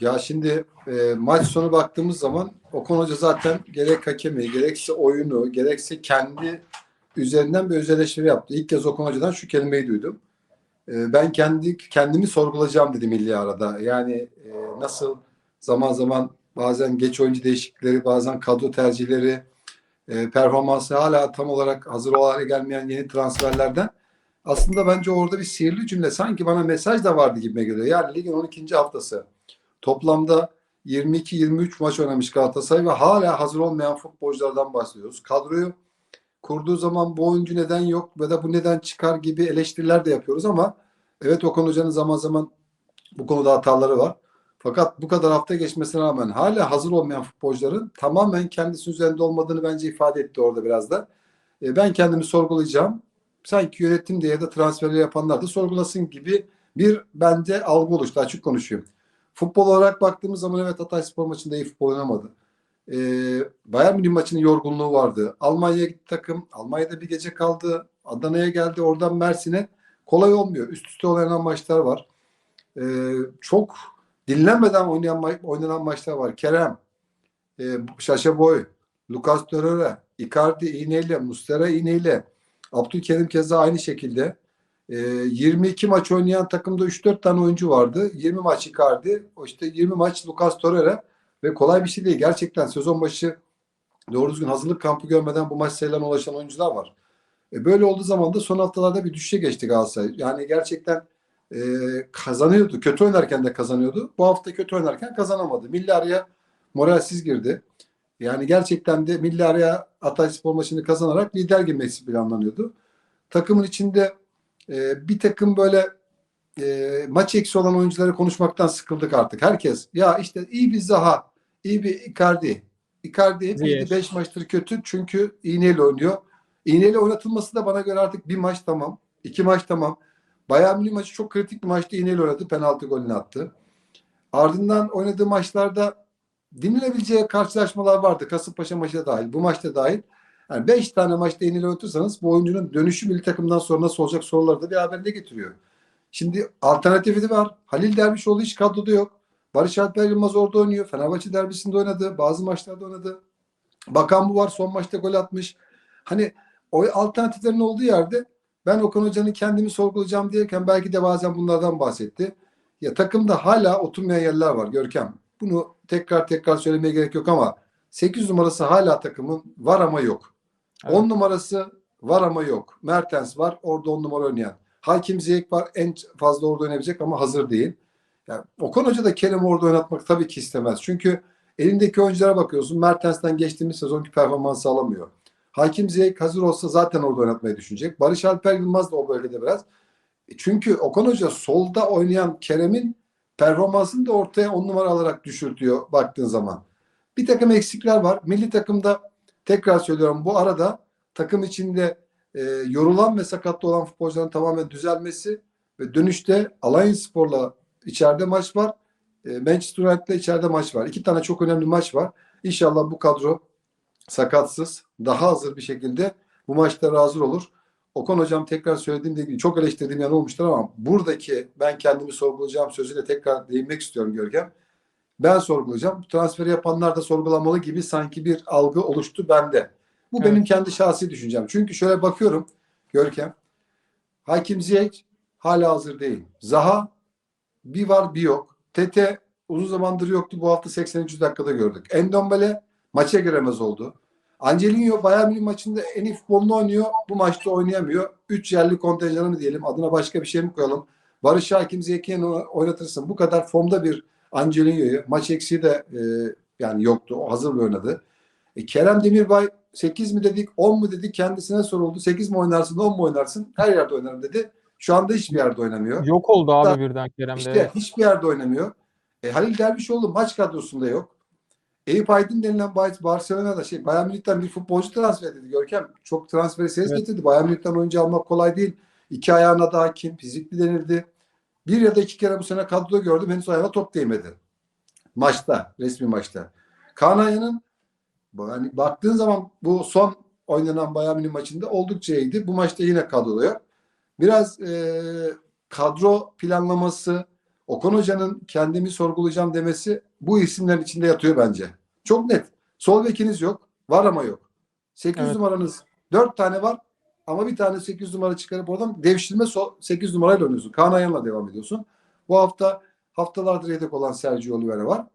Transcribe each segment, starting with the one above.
Ya şimdi e, maç sonu baktığımız zaman Okan Hoca zaten gerek hakemi, gerekse oyunu, gerekse kendi üzerinden bir öz yaptı. İlk kez Okan Hoca'dan şu kelimeyi duydum. E, ben kendi kendimi sorgulayacağım dedi milli arada. Yani e, nasıl zaman zaman bazen geç oyuncu değişiklikleri, bazen kadro tercihleri, e, performansı hala tam olarak hazır olarak gelmeyen yeni transferlerden aslında bence orada bir sihirli cümle sanki bana mesaj da vardı gibi geliyor. Yani ligin 12. haftası toplamda 22-23 maç oynamış Galatasaray ve hala hazır olmayan futbolculardan bahsediyoruz. Kadroyu kurduğu zaman bu oyuncu neden yok ve da bu neden çıkar gibi eleştiriler de yapıyoruz ama evet Okan Hoca'nın zaman zaman bu konuda hataları var. Fakat bu kadar hafta geçmesine rağmen hala hazır olmayan futbolcuların tamamen kendisi üzerinde olmadığını bence ifade etti orada biraz da. E, ben kendimi sorgulayacağım. Sanki yönetim de transferleri yapanlar da sorgulasın gibi bir bende algı oluştu. Açık konuşuyorum. Futbol olarak baktığımız zaman evet Hatay Spor maçında iyi futbol oynamadı. E, Bayern Münih maçının yorgunluğu vardı. Almanya'ya gitti takım. Almanya'da bir gece kaldı. Adana'ya geldi. Oradan Mersin'e. Kolay olmuyor. Üst üste oynanan maçlar var. E, çok dinlenmeden oynayan, oynanan maçlar var. Kerem, e, Şaşa Boy, Lucas Torreira, Icardi iğneyle, Mustera iğneyle, Abdülkerim keza aynı şekilde. E, 22 maç oynayan takımda 3-4 tane oyuncu vardı. 20 maç Icardi, işte 20 maç Lucas Torreira ve kolay bir şey değil. Gerçekten sezon başı doğru düzgün hazırlık kampı görmeden bu maç sayılarına ulaşan oyuncular var. E, böyle olduğu zaman da son haftalarda bir düşüşe geçti Galatasaray. Yani gerçekten e, kazanıyordu. Kötü oynarken de kazanıyordu. Bu hafta kötü oynarken kazanamadı. Milli araya moralsiz girdi. Yani gerçekten de milli araya Hatay Spor maçını kazanarak lider girmesi planlanıyordu. Takımın içinde e, bir takım böyle e, maç eksi olan oyuncuları konuşmaktan sıkıldık artık. Herkes ya işte iyi bir Zaha, iyi bir Icardi. Icardi hep Ziyech. 5 maçtır kötü çünkü iğneyle oynuyor. İğneyle oynatılması da bana göre artık bir maç tamam. iki maç tamam. Bayern Münih maçı çok kritik bir maçtı. İğneyle oynadı. Penaltı golünü attı. Ardından oynadığı maçlarda dinlenebileceği karşılaşmalar vardı. Kasımpaşa maçı da dahil. Bu maçta dahil. Yani 5 tane maçta iğneyle oynatırsanız bu oyuncunun dönüşü milli takımdan sonra nasıl olacak soruları da bir haberinde getiriyor. Şimdi alternatifi de var. Halil Dervişoğlu hiç kadroda yok. Barış Alper Yılmaz orada oynuyor. Fenerbahçe derbisinde oynadı. Bazı maçlarda oynadı. Bakan bu var. Son maçta gol atmış. Hani o alternatiflerin olduğu yerde ben Okan Hoca'nın kendimi sorgulayacağım diyerken belki de bazen bunlardan bahsetti. Ya takımda hala oturmayan yerler var Görkem. Bunu tekrar tekrar söylemeye gerek yok ama 8 numarası hala takımın var ama yok. Evet. 10 numarası var ama yok. Mertens var orada 10 numara oynayan. Hakim Ziyech var en fazla orada oynayabilecek ama hazır değil. Yani Okan Hoca da Kerem'i orada oynatmak tabii ki istemez. Çünkü elindeki oyunculara bakıyorsun. Mertens'ten geçtiğimiz sezonki performansı alamıyor. Hakim Ziyech hazır olsa zaten orada oynatmayı düşünecek. Barış Alper Yılmaz da o bölgede biraz. E Çünkü Okan Hoca solda oynayan Kerem'in performansını da ortaya on numara alarak düşürtüyor baktığın zaman. Bir takım eksikler var. Milli takımda tekrar söylüyorum bu arada takım içinde e, yorulan ve sakatlı olan futbolcuların tamamen düzelmesi ve dönüşte Alliance Spor'la içeride maç var. E, Manchester United'la içeride maç var. İki tane çok önemli maç var. İnşallah bu kadro sakatsız, daha hazır bir şekilde bu maçlara hazır olur. Okan hocam tekrar söylediğim gibi çok eleştirdiğim yan olmuştur ama buradaki ben kendimi sorgulayacağım sözüyle tekrar değinmek istiyorum Görkem. Ben sorgulayacağım. Transferi yapanlar da sorgulamalı gibi sanki bir algı oluştu bende. Bu Evet. benim kendi şahsi düşüncem. Çünkü şöyle bakıyorum Görkem. Hakim Ziyech hala hazır değil. Zaha bir var bir yok. Tete uzun zamandır yoktu. Bu hafta 83 dakikada gördük. Endombele maça giremez oldu. Angelino Bayern Münih maçında en iyi futbolunu oynuyor. Bu maçta oynayamıyor. 3 yerli kontenjanı mı diyelim? Adına başka bir şey mi koyalım? Barış Hakim Zeki'ye oynatırsın. Bu kadar formda bir Angelino'yu maç eksiği de e, yani yoktu. O hazır oynadı. E, Kerem Demirbay 8 mi dedik 10 mu dedik kendisine soruldu. 8 mi oynarsın 10 mu oynarsın? Her yerde oynarım dedi. Şu anda hiçbir yerde oynamıyor. Yok oldu abi Da- birden Kerem'de. İşte hiçbir yerde oynamıyor. E, Halil Dervişoğlu maç kadrosunda yok. Eyüp Aydın denilen Barcelona'da şey Bayern Münih'ten bir futbolcu transfer edildi Görkem. Çok transferi ses Evet. getirdi. Bayern Münih'ten oyuncu almak kolay değil. İki ayağına da hakim, fizikli denirdi. Bir ya da iki kere bu sene kadroda gördüm. Henüz ayağına top değmedi. Maçta, resmi maçta. Kaan Ayhan'ın yani baktığın zaman bu son oynanan Bayern Münih maçında oldukça iyiydi. Bu maçta yine kadroda yok. Biraz e, kadro planlaması, Okan Hoca'nın kendimi sorgulayacağım demesi bu isimlerin içinde yatıyor bence. Çok net. Sol bekiniz yok. Var ama yok. 8 Evet. numaranız 4 tane var ama bir tane 8 numara çıkarıp oradan devşirme sol 8 numarayla oynuyorsun. Kaan Ayhan'la devam ediyorsun. Bu hafta haftalardır yedek olan Sergio Oliveira var.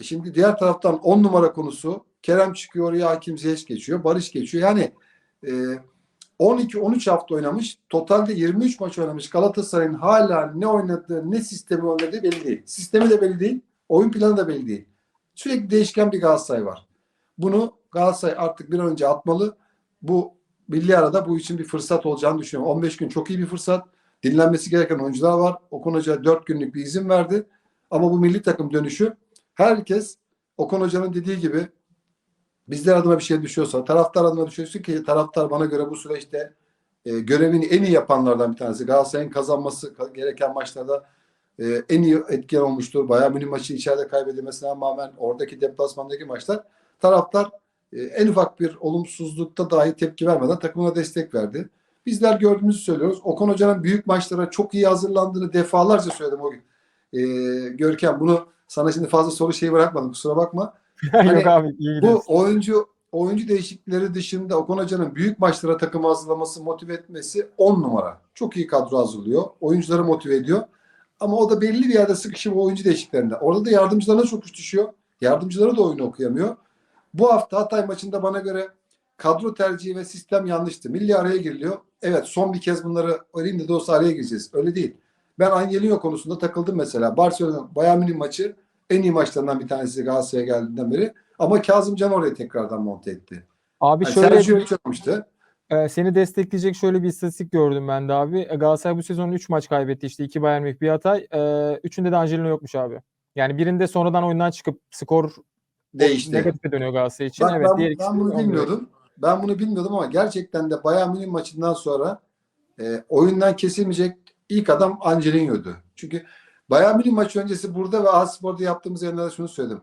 E Şimdi diğer taraftan 10 numara konusu Kerem çıkıyor oraya Hakim geçiyor. Barış geçiyor. Yani e, 12-13 hafta oynamış. Totalde 23 maç oynamış. Galatasaray'ın hala ne oynadığı, ne sistemi oynadığı belli değil. Sistemi de belli değil. Oyun planı da belli değil. Sürekli değişken bir Galatasaray var. Bunu Galatasaray artık bir an önce atmalı. Bu milli arada bu için bir fırsat olacağını düşünüyorum. 15 gün çok iyi bir fırsat. Dinlenmesi gereken oyuncular var. Okan Hoca 4 günlük bir izin verdi. Ama bu milli takım dönüşü herkes Okan Hoca'nın dediği gibi bizler adına bir şey düşüyorsa, taraftar adına düşüyorsa ki taraftar bana göre bu süreçte e, görevini en iyi yapanlardan bir tanesi. Galatasaray'ın kazanması gereken maçlarda e, en iyi etken olmuştur. Bayern Münih maçı içeride kaybedilmesine rağmen oradaki deplasmandaki maçlar taraftar e, en ufak bir olumsuzlukta dahi tepki vermeden takımına destek verdi. Bizler gördüğümüzü söylüyoruz. Okan Hoca'nın büyük maçlara çok iyi hazırlandığını defalarca söyledim o gün. E, Görkem bunu sana şimdi fazla soru şeyi bırakmadım kusura bakma. Yok abi iyi Bu oyuncu oyuncu değişiklikleri dışında Okan Hoca'nın büyük maçlara takımı hazırlaması, motive etmesi 10 numara. Çok iyi kadro hazırlıyor. Oyuncuları motive ediyor. Ama o da belli bir yerde sıkışıyor oyuncu değişikliklerinde. Orada da yardımcılarına çok iş düşüyor. Yardımcıları da oyunu okuyamıyor. Bu hafta Hatay maçında bana göre kadro tercihi ve sistem yanlıştı. Milli araya giriliyor. Evet son bir kez bunları elinde de olsa araya gireceğiz. Öyle değil. Ben Angelino konusunda takıldım mesela. Barcelona Bayern Münih maçı en iyi maçlarından bir tanesi Galatasaray'a geldiğinden beri. Ama Kazım Can oraya tekrardan monte etti. Abi Yani şöyle Sergio e, seni destekleyecek şöyle bir istatistik gördüm ben de abi. E, Galatasaray bu sezon 3 maç kaybetti işte. 2 Bayern Münih, bir Hatay. E, üçünde de Angelino yokmuş abi. Yani birinde sonradan oyundan çıkıp skor Değişti. negatife dönüyor Galatasaray için. Bak evet, ben, diğer ben bunu bilmiyordum. Ben bunu bilmiyordum ama gerçekten de Bayern Münih maçından sonra e, oyundan kesilmeyecek ilk adam Angelino'ydu. Çünkü Bayern Münih maçı öncesi burada ve Aspor'da yaptığımız yerlerde şunu söyledim.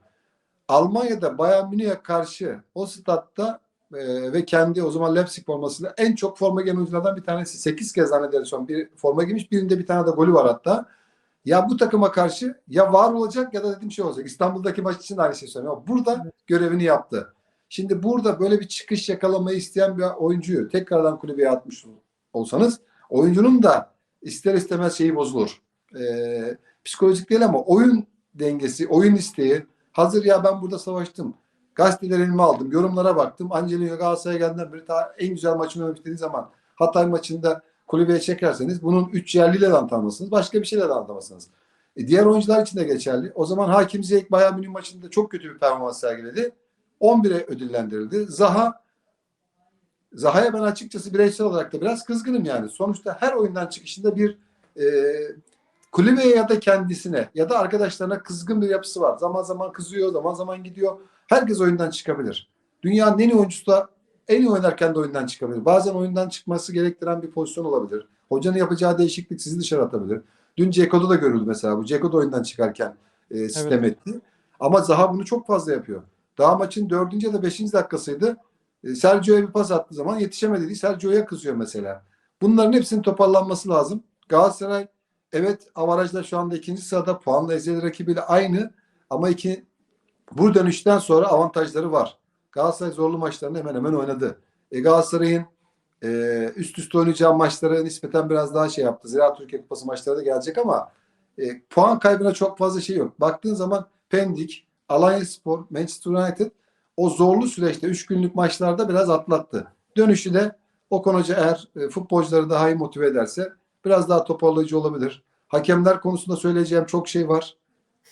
Almanya'da Bayern Münih'e karşı o statta e, ve kendi o zaman Leipzig formasıyla en çok forma giyen oyunculardan bir tanesi. 8 kez zannedersem bir forma giymiş. Birinde bir tane de golü var hatta. Ya bu takıma karşı ya var olacak ya da dediğim şey olacak. İstanbul'daki maç için de aynı şey söylüyorum. Ama burada görevini yaptı. Şimdi burada böyle bir çıkış yakalamayı isteyen bir oyuncuyu tekrardan kulübeye atmış olsanız oyuncunun da ister istemez şeyi bozulur. Ee, psikolojik değil ama oyun dengesi, oyun isteği. Hazır ya ben burada savaştım. Gazeteler elime aldım. Yorumlara baktım. Angelino Galatasaray'a geldiğinden beri en güzel maçını oynamış dediği zaman Hatay maçında kulübeye çekerseniz bunun üç yerliyle de anlatamazsınız. Başka bir şeyle de anlatamazsınız. E, diğer oyuncular için de geçerli. O zaman Hakim Ziyech Bayern Münih maçında çok kötü bir performans sergiledi. 11'e ödüllendirildi. Zaha Zaha'ya ben açıkçası bireysel olarak da biraz kızgınım yani. Sonuçta her oyundan çıkışında bir e, kulübeye ya da kendisine ya da arkadaşlarına kızgın bir yapısı var. Zaman zaman kızıyor, zaman zaman gidiyor. Herkes oyundan çıkabilir. Dünyanın en iyi oyuncusu da en iyi oynarken de oyundan çıkabilir. Bazen oyundan çıkması gerektiren bir pozisyon olabilir. Hocanın yapacağı değişiklik sizi dışarı atabilir. Dün Ceko'da da görüldü mesela bu. Ceko da oyundan çıkarken e, sistem etti. Ama Zaha bunu çok fazla yapıyor. Daha maçın dördüncü ya da beşinci dakikasıydı. E, Sergio'ya bir pas attığı zaman yetişemedi diye Sergio'ya kızıyor mesela. Bunların hepsinin toparlanması lazım. Galatasaray evet avarajda şu anda ikinci sırada puanla ezeli rakibiyle aynı ama iki bu dönüşten sonra avantajları var. Galatasaray zorlu maçlarını hemen hemen oynadı. E, Galatasaray'ın e, üst üste oynayacağı maçları nispeten biraz daha şey yaptı. Zira Türkiye Kupası maçları da gelecek ama e, puan kaybına çok fazla şey yok. Baktığın zaman Pendik, Alanyaspor, Manchester United o zorlu süreçte 3 günlük maçlarda biraz atlattı. Dönüşü de Okan Hoca eğer e, futbolcuları daha iyi motive ederse biraz daha toparlayıcı olabilir. Hakemler konusunda söyleyeceğim çok şey var.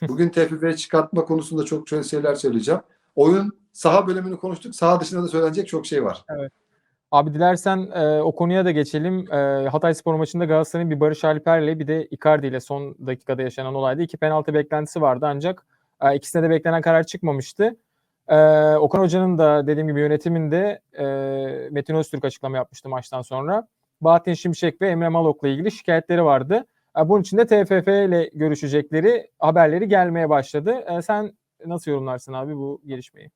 Bugün TFF'ye çıkartma konusunda çok şeyler söyleyeceğim. Oyun saha bölümünü konuştuk. Saha dışında da söylenecek çok şey var. Abi dilersen e, o konuya da geçelim. E, Hatay Spor maçında Galatasaray'ın bir Barış Alper'le bir de Icardi ile son dakikada yaşanan olayda iki penaltı beklentisi vardı ancak e, ikisine de beklenen karar çıkmamıştı. E, Okan Hoca'nın da dediğim gibi yönetiminde e, Metin Öztürk açıklama yapmıştı maçtan sonra. Bahattin Şimşek ve Emre Malok'la ilgili şikayetleri vardı. E, bunun için de TFF ile görüşecekleri haberleri gelmeye başladı. E, sen Nasıl yorumlarsın abi bu gelişmeyi?